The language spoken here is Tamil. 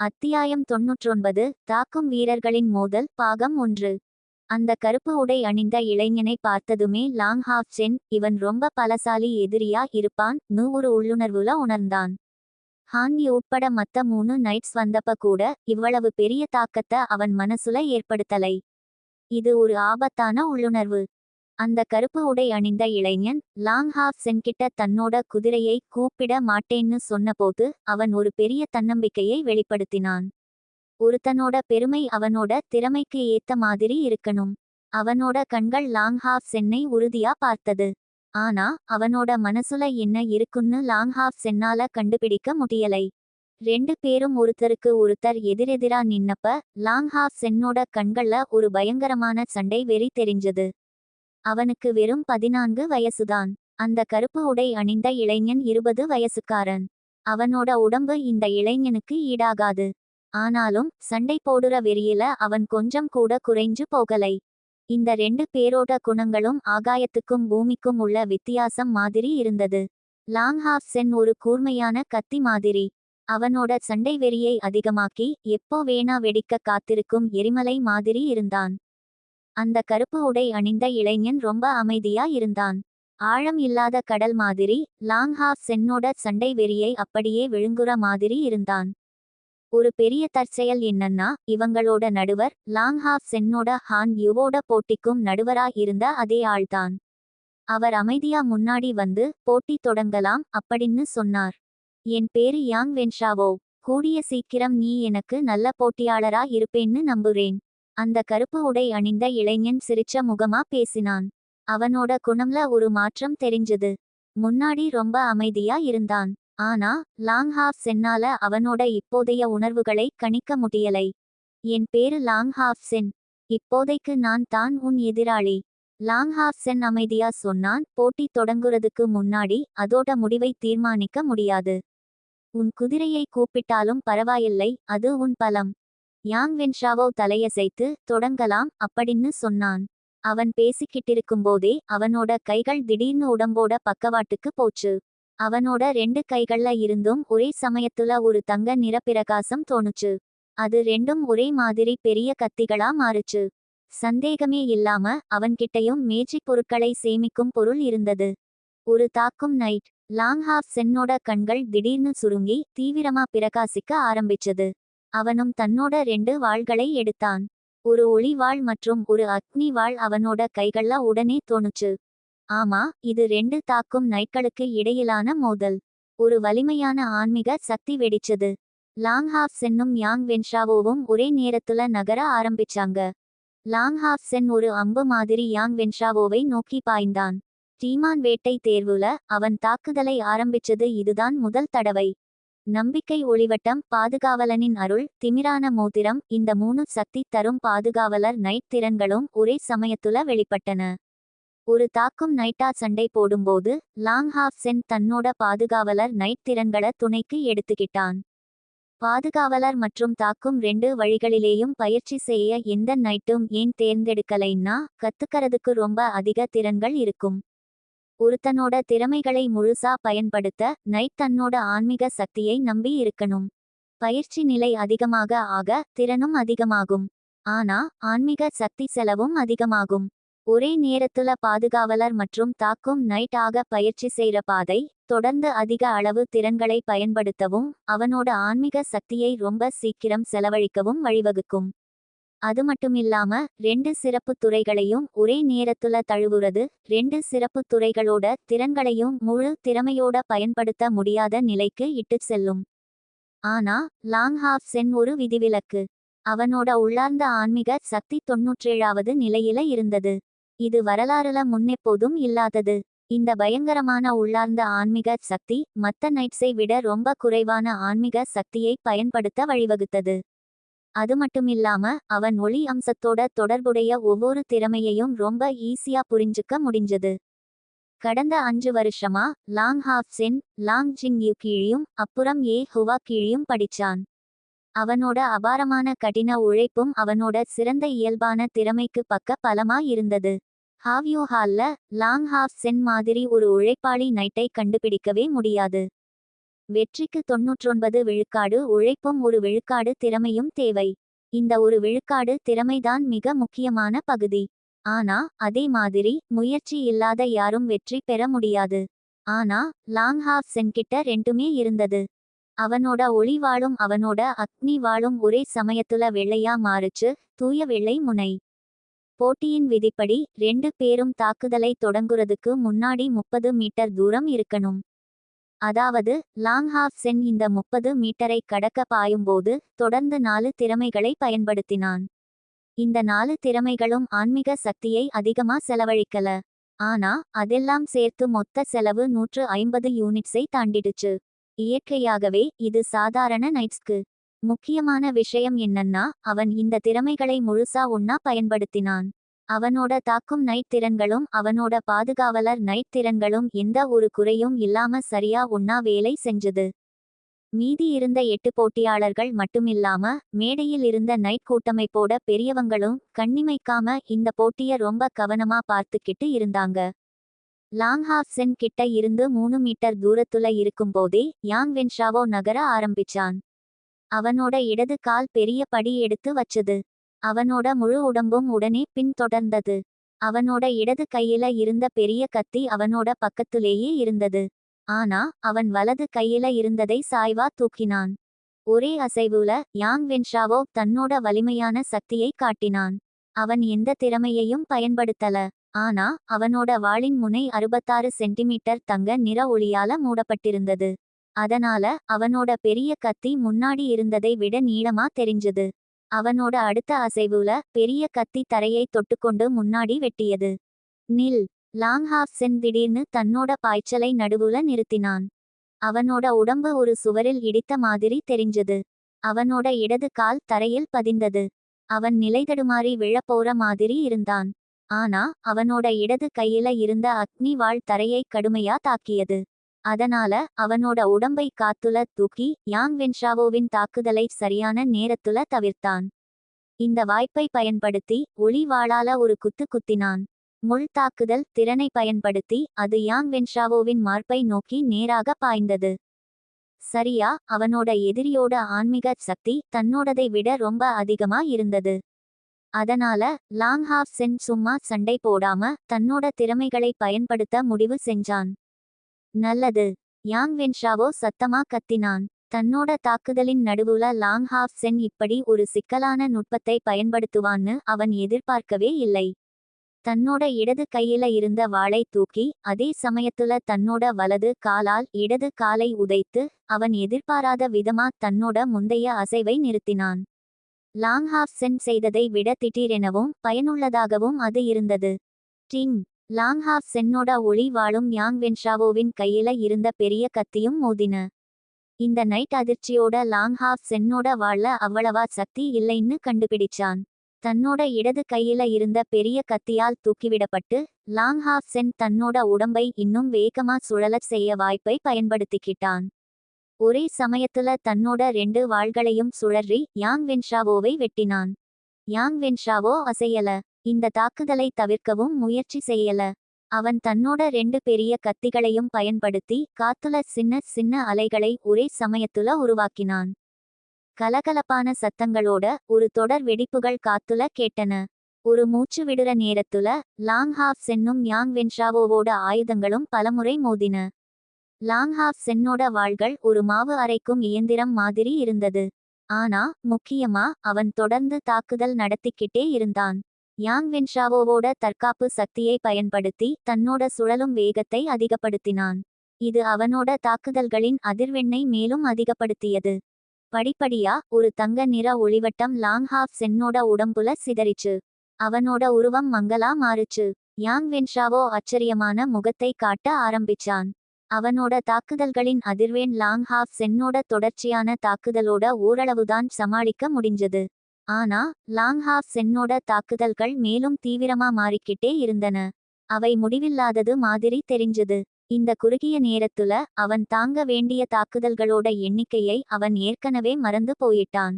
அத்தியாயம் தொன்னூற்றொன்பது தாக்கும் வீரர்களின் மோதல் பாகம் ஒன்று. அந்த கருப்பு உடை அணிந்த இளைஞனை பார்த்ததுமே லாங் ஹாஃப் சென் இவன் ரொம்ப பலசாலி எதிரியா இருப்பான் நூ ஒரு உள்ளுணர்வுல உணர்ந்தான். ஹான்வி உட்பட மத்த மூணு நைட்ஸ் வந்தப்ப கூட இவ்வளவு பெரிய தாக்கத்தை அவன் மனசுல ஏற்படுத்தலை. இது ஒரு ஆபத்தான உள்ளுணர்வு. அந்த கருப்பு உடை அணிந்த இளைஞன் லாங் ஹாஃப் சென்கிட்ட தன்னோட குதிரையை கூப்பிட மாட்டேன்னு சொன்னபோது அவன் ஒரு பெரிய தன்னம்பிக்கையை வெளிப்படுத்தினான். ஒருத்தனோட பெருமை அவனோட திறமைக்கு ஏத்த மாதிரி இருக்கணும். அவனோட கண்கள் லாங் ஹாஃப் சென்னை உறுதியா பார்த்தது. ஆனா அவனோட மனசுல என்ன இருக்குன்னு லாங் ஹாஃப் சென்னால கண்டுபிடிக்க முடியலை. ரெண்டு பேரும் ஒருத்தருக்கு ஒருத்தர் எதிரெதிரா நின்னப்ப லாங் ஹாஃப் சென்னோட கண்கள்ல ஒரு பயங்கரமான சண்டை வெறி தெரிஞ்சது. அவனுக்கு வெறும் பதினான்கு வயசுதான். அந்த கருப்பு உடை அணிந்த இளைஞன் இருபது வயசுக்காரன். அவனோட உடம்பு இந்த இளைஞனுக்கு ஈடாகாது. ஆனாலும் சண்டை போடுற வெறியில அவன் கொஞ்சம் கூட குறைஞ்சு போகலை. இந்த ரெண்டு பேரோட குணங்களும் ஆகாயத்துக்கும் பூமிக்கும் உள்ள வித்தியாசம் மாதிரி இருந்தது. லாங் ஹாஃப் சென் ஒரு கூர்மையான கத்தி மாதிரி. அவனோட சண்டை வெறியை அதிகமாக்கி எப்போ வேணா வெடிக்க காத்திருக்கும் எரிமலை மாதிரி இருந்தான். அந்த கருப்பு உடை அணிந்த இளைஞன் ரொம்ப அமைதியா இருந்தான். ஆழம் இல்லாத கடல் மாதிரி லாங் ஹாஃப் சென்னோட சண்டை வெறியை அப்படியே விழுங்குற மாதிரி இருந்தான். ஒரு பெரிய தற்செயல் என்னன்னா இவங்களோட நடுவர் லாங் ஹாஃப் சென்னோட ஹான் யுவோட போட்டிக்கும் நடுவரா இருந்த அதே ஆள்தான். அவர் அமைதியா முன்னாடி வந்து போட்டி தொடங்கலாம் அப்படின்னு சொன்னார். என் பேரு யாங் வென்ஷாவோ. கூடிய சீக்கிரம் நீ எனக்கு நல்ல போட்டியாளரா இருப்பேன்னு நம்புறேன். அந்த கருப்பு உடை அணிந்த இளைஞன் சிரிச்ச முகமா பேசினான். அவனோட குணம்ல ஒரு மாற்றம் தெரிஞ்சது. முன்னாடி ரொம்ப அமைதியா இருந்தான். ஆனா லாங் ஹாஃப் சென்னால அவனோட இப்போதைய உணர்வுகளை கணிக்க முடியலை. என் பேரு லாங் ஹாஃப் சென். இப்போதைக்கு நான் தான் உன் எதிராளி. லாங் ஹாஃப் சென் அமைதியா சொன்னான். போட்டி தொடங்குறதுக்கு முன்னாடி அதோட முடிவை தீர்மானிக்க முடியாது. உன் குதிரையை கூப்பிட்டாலும் பரவாயில்லை. அது உன் பலம். யாங் வென்ஷாவோ தலையசைத்து தொடங்கலாம் அப்படின்னு சொன்னான். அவன் பேசிக்கிட்டிருக்கும்போதே அவனோட கைகள் திடீர்னு உடம்போட பக்கவாட்டுக்கு போச்சு. அவனோட ரெண்டு கைகள்ல இருந்தும் ஒரே சமயத்துல ஒரு தங்க நிற பிரகாசம் தோணுச்சு. அது ரெண்டும் ஒரே மாதிரி பெரிய கத்திகளா மாறுச்சு. சந்தேகமே இல்லாம அவன்கிட்டயும் மேஜிக் பொருட்களை சேமிக்கும் பொருள் இருந்தது. ஒரு தாக்கும் நைட் லாங் ஹாஃப் சென்னோட கண்கள் திடீர்னு சுருங்கி தீவிரமா பிரகாசிக்க ஆரம்பிச்சது. அவனும் தன்னோட ரெண்டு வாள்களை எடுத்தான். ஒரு ஒளிவாள் மற்றும் ஒரு அக்னி வாள் அவனோட கைகள்ல உடனே தோணுச்சு. ஆமா இது ரெண்டு தாக்கும் நைட்களுக்கு இடையிலான மோதல். ஒரு வலிமையான ஆன்மீக சக்தி வெடிச்சது. லாங்ஹாப் சென்னும் யாங் வென்ஷாவோவும் ஒரே நேரத்துல நகர ஆரம்பிச்சாங்க. லாங்ஹாப் சென் ஒரு அம்பு மாதிரி யாங் வென்ஷாவோவை நோக்கி பாய்ந்தான். டீமான் வேட்டை தேர்வுல அவன் தாக்குதலை ஆரம்பிச்சது இதுதான் முதல் தடவை. நம்பிக்கை ஒளிவட்டம் பாதுகாவலனின் அருள் திமிரான மோதிரம் இந்த மூணு சக்தி தரும் பாதுகாவலர் நைட் திறன்களும் ஒரே சமயத்துல வெளிப்பட்டன. ஒரு தாக்கும் நைட்டா சண்டை போடும்போது லாங் ஹாஃப் சென் தன்னோட பாதுகாவலர் நைட் திறன்களை துணைக்கு எடுத்துக்கிட்டான். பாதுகாவலர் மற்றும் தாக்கும் ரெண்டு வழிகளிலேயும் பயிற்சி செய்ய எந்த நைட்டும் ஏன் தேர்ந்தெடுக்கலைன்னா கத்துக்கறதுக்கு ரொம்ப அதிக திறன்கள் இருக்கும். ஒருத்தனோட திறமைகளை முழுசா பயன்படுத்த நைட் தன்னோட ஆன்மீக சக்தியை நம்பி இருக்கணும். பயிற்சி நிலை அதிகமாக ஆக திறனும் அதிகமாகும். ஆனா ஆன்மீக சக்தி செலவும் அதிகமாகும். ஒரே நேரத்துல பாதுகாவலர் மற்றும் தாக்கும் நைட் ஆக பயிற்சி செய்யற பாதை தொடர்ந்து அதிக அளவு திறன்களை பயன்படுத்தவும் அவனோட ஆன்மீக சக்தியை ரொம்ப சீக்கிரம் செலவழிக்கவும் வழிவகுக்கும். அது மட்டுமில்லாம ரெண்டு சிறப்பு துறைகளையும் ஒரே நேரத்துல தழுவுறது ரெண்டு சிறப்பு துறைகளோட திறன்களையும் முழு திறமையோட பயன்படுத்த முடியாத நிலைக்கு இட்டு செல்லும். ஆனா லாங் ஹாஃப் சென் ஒரு விதிவிலக்கு. அவனோட உள்ளார்ந்த ஆன்மீக சக்தி தொன்னூற்றேழாவது நிலையில இருந்தது. இது வரலாறுல முன்னெப்போதும் இல்லாதது. இந்த பயங்கரமான உள்ளார்ந்த ஆன்மீக சக்தி மத்த நைட்ஸை விட ரொம்ப குறைவான ஆன்மீக சக்தியை பயன்படுத்த வழிவகுத்தது. அது மட்டுமில்லாம அவன் ஒளி அம்சத்தோட தொடர்புடைய ஒவ்வொரு திறமையையும் ரொம்ப ஈஸியா புரிஞ்சுக்க முடிஞ்சது. கடந்த அஞ்சு வருஷமா லாங் ஹாஃப் சென் லாங் ஜிங் யூ கீழியும் அப்புறம் ஏ ஹுவா கீழியும் படிச்சான். அவனோட அபாரமான கடின உழைப்பும் அவனோட சிறந்த இயல்பான திறமைக்கு பக்க பலமா இருந்தது. ஹாவ்யூ ஹால்ல லாங் ஹாஃப் சென் மாதிரி ஒரு உழைப்பாளி நைட்டை கண்டுபிடிக்கவே முடியாது. வெற்றிக்கு தொன்னூற்றொன்பது விழுக்காடு உழைப்பும் ஒரு விழுக்காடு திறமையும் தேவை. இந்த ஒரு விழுக்காடு திறமைதான் மிக முக்கியமான பகுதி. ஆனா அதே மாதிரி முயற்சி இல்லாத யாரும் வெற்றி பெற முடியாது. ஆனா லாங் ஹாஃப் சென்கிட்ட ரெண்டுமே இருந்தது. அவனோட ஒளி வாழும் அவனோட அக்னி வாளும் ஒரே சமயத்துல வெள்ளையா மாறுச்சு தூய வெள்ளை முனை. போட்டியின் விதிப்படி ரெண்டு பேரும் தாக்குதலை தொடங்குறதுக்கு முன்னாடி முப்பது மீட்டர் தூரம் இருக்கணும். அதாவது லாங் ஹாஃப் சென் இந்த முப்பது மீட்டரை கடக்க பாயும்போது தொடர்ந்து நாலு திறமைகளை பயன்படுத்தினான். இந்த நாலு திறமைகளும் ஆன்மீக சக்தியை அதிகமா செலவழிக்கல. ஆனா அதெல்லாம் சேர்த்து மொத்த செலவு நூற்று ஐம்பது யூனிட்ஸை தாண்டிடுச்சு. இயற்கையாகவே இது சாதாரண நைட்ஸ்க்கு. முக்கியமான விஷயம் என்னன்னா அவன் இந்த திறமைகளை முழுசா ஒன்னா பயன்படுத்தினான். அவனோட தாக்கும் நைட் திறன்களும் அவனோட பாதுகாவலர் நைட் திறன்களும் எந்த ஒரு குறையும் இல்லாம சரியா உண்ணா வேலை செஞ்சது. மீதி இருந்த எட்டு போட்டியாளர்கள் மட்டுமில்லாம மேடையில் இருந்த நைட் கூட்டமைப்போட பெரியவங்களும் கண்ணிமைக்காம இந்த போட்டிய ரொம்ப கவனமா பார்த்துக்கிட்டு இருந்தாங்க. லாங் ஹாஃப் சென் கிட்ட இருந்து மூணு மீட்டர் தூரத்துல இருக்கும்போதே யாங் வென்ஷாவோ நகர ஆரம்பிச்சான். அவனோட இடது கால் பெரிய படி எடுத்து வச்சது. அவனோட முழு உடம்பும் உடனே பின்தொடர்ந்தது அவனோட இடது கையில இருந்த பெரிய கத்தி அவனோட பக்கத்துலேயே இருந்தது. ஆனா அவன் வலது கையில இருந்ததை சாய்வா தூக்கினான். ஒரே அசைவுல யாங் வென்ஷாவோ தன்னோட வலிமையான சக்தியை காட்டினான். அவன் எந்த திறமையையும் பயன்படுத்தல. ஆனா அவனோட வாளின் முனை அறுபத்தாறு சென்டிமீட்டர் தங்க நிற ஒளியால மூடப்பட்டிருந்தது. அதனால அவனோட பெரிய கத்தி முன்னாடி இருந்ததை விட நீளமா தெரிஞ்சது. அவனோட அடுத்த அசைவுல பெரிய கத்தி தரையை தொட்டுக்கொண்டு முன்னாடி வெட்டியது. நில் லாங் ஹாஃப் சென் திடீர்னு தன்னோட பாய்ச்சலை நடுவுல நிறுத்தினான். அவனோட உடம்பு ஒரு சுவரில் இடித்த மாதிரி தெரிஞ்சது. அவனோட இடது கால் தரையில் பதிந்தது. அவன் நிலைதடுமாறி விழப்போற மாதிரி இருந்தான். ஆனா அவனோட இடது கையில இருந்த அக்னி வாள் தரையை கடுமையா தாக்கியது. அதனால அவனோட உடம்பை காத்துல தூக்கி யாங் வென்ஷாவோவின் தாக்குதலை சரியான நேரத்துல தவிர்த்தான். இந்த வாய்ப்பை பயன்படுத்தி ஒளி வாளால ஒரு குத்து குத்தினான். முள் தாக்குதல் திறனை பயன்படுத்தி அது யாங் வென்ஷாவோவின் மார்பை நோக்கி நேராக பாய்ந்தது. சரியா அவனோட எதிரியோட ஆன்மீக சக்தி தன்னோடதை விட ரொம்ப அதிகமா இருந்தது. அதனால லாங் ஹாஃப் சென் சும்மா சண்டை போடாம தன்னோட திறமைகளை பயன்படுத்த முடிவு செஞ்சான். நல்லது. யாங் வென்ஷாவோ சத்தமா கத்தினான். தன்னோட தாக்குதலின் நடுவுல லாங் ஹாஃப் சென் இப்படி ஒரு சிக்கலான நுட்பத்தை பயன்படுத்துவான்னு அவன் எதிர்பார்க்கவே இல்லை. தன்னோட இடது கையில இருந்த வாளை தூக்கி அதே சமயத்துல தன்னோட வலது காலால் இடது காலை உதைத்து அவன் எதிர்பாராத விதமா தன்னோட முந்தைய அசைவை நிறுத்தினான். லாங் ஹாஃப் சென் செய்ததை விட திடீரெனவும் பயனுள்ளதாகவும் அது இருந்தது. டிங்! லாங் ஹாஃப் சென்னோட ஒளி வாழும் யாங் வென்ஷாவோவின் கையில இருந்த பெரிய கத்தியும் மோதின. இந்த நைட் அதிர்ச்சியோட லாங் ஹாஃப் சென்னோட வாழ அவ்வளவா சக்தி இல்லைன்னு கண்டுபிடிச்சான். தன்னோட இடது கையில இருந்த பெரிய கத்தியால் தூக்கிவிடப்பட்டு லாங் ஹாஃப் சென் தன்னோட உடம்பை இன்னும் வேகமா சுழலச் செய்ய வாய்ப்பை பயன்படுத்திக்கிட்டான். ஒரே சமயத்துல தன்னோட ரெண்டு வாள்களையும் சுழறி யாங் வென்ஷாவோவை வெட்டினான். Yang Wenshao அசையல. இந்த தாக்குதலை தவிர்க்கவும் முயற்சி செய்யல. அவன் தன்னோட ரெண்டு பெரிய கத்திகளையும் பயன்படுத்தி காத்துல சின்ன சின்ன அலைகளை ஒரே சமயத்துல உருவாக்கினான். கலகலப்பான சத்தங்களோட ஒரு தொடர் வெடிப்புகள் காத்துல கேட்டன. ஒரு மூச்சு விடுற நேரத்துல லாங் ஹாஃப் சென்னும் யாங் வென்ஷாவோவோட ஆயுதங்களும் பலமுறை மோதின. லாங் ஹாஃப் சென்னோட வாள்கள் ஒரு மாவு அரைக்கும் இயந்திரம் மாதிரி இருந்தது. ஆனா முக்கியமா அவன் தொடர்ந்து தாக்குதல் நடத்திக்கிட்டே இருந்தான். யாங் வென்ஷாவோவோட தற்காப்பு சக்தியை பயன்படுத்தி தன்னோட சுழலும் வேகத்தை அதிகப்படுத்தினான். இது அவனோட தாக்குதல்களின் அதிர்வெண்ணை மேலும் அதிகப்படுத்தியது. படிப்படியா ஒரு தங்க நிற ஒளிவட்டம் லாங் ஹாஃப் சென்னோட உடம்புல சிதறிச்சு. அவனோட உருவம் மங்களா மாறுச்சு. யாங் வென்ஷாவோ ஆச்சரியமான முகத்தை காட்ட ஆரம்பிச்சான். அவனோட தாக்குதல்களின் அதிர்வேன் லாங் ஹாஃப் சென்னோட தொடர்ச்சியான தாக்குதலோட ஓரளவுதான் சமாளிக்க முடிஞ்சது. ஆனா லாங் ஹாஃப் சென்னோட தாக்குதல்கள் மேலும் தீவிரமா மாறிக்கிட்டே இருந்தன. அவை முடிவில்லாதது மாதிரி தெரிஞ்சது. இந்த குறுகிய நேரத்துல அவன் தாங்க வேண்டிய தாக்குதல்களோட எண்ணிக்கையை அவன் ஏற்கனவே மறந்து போயிட்டான்.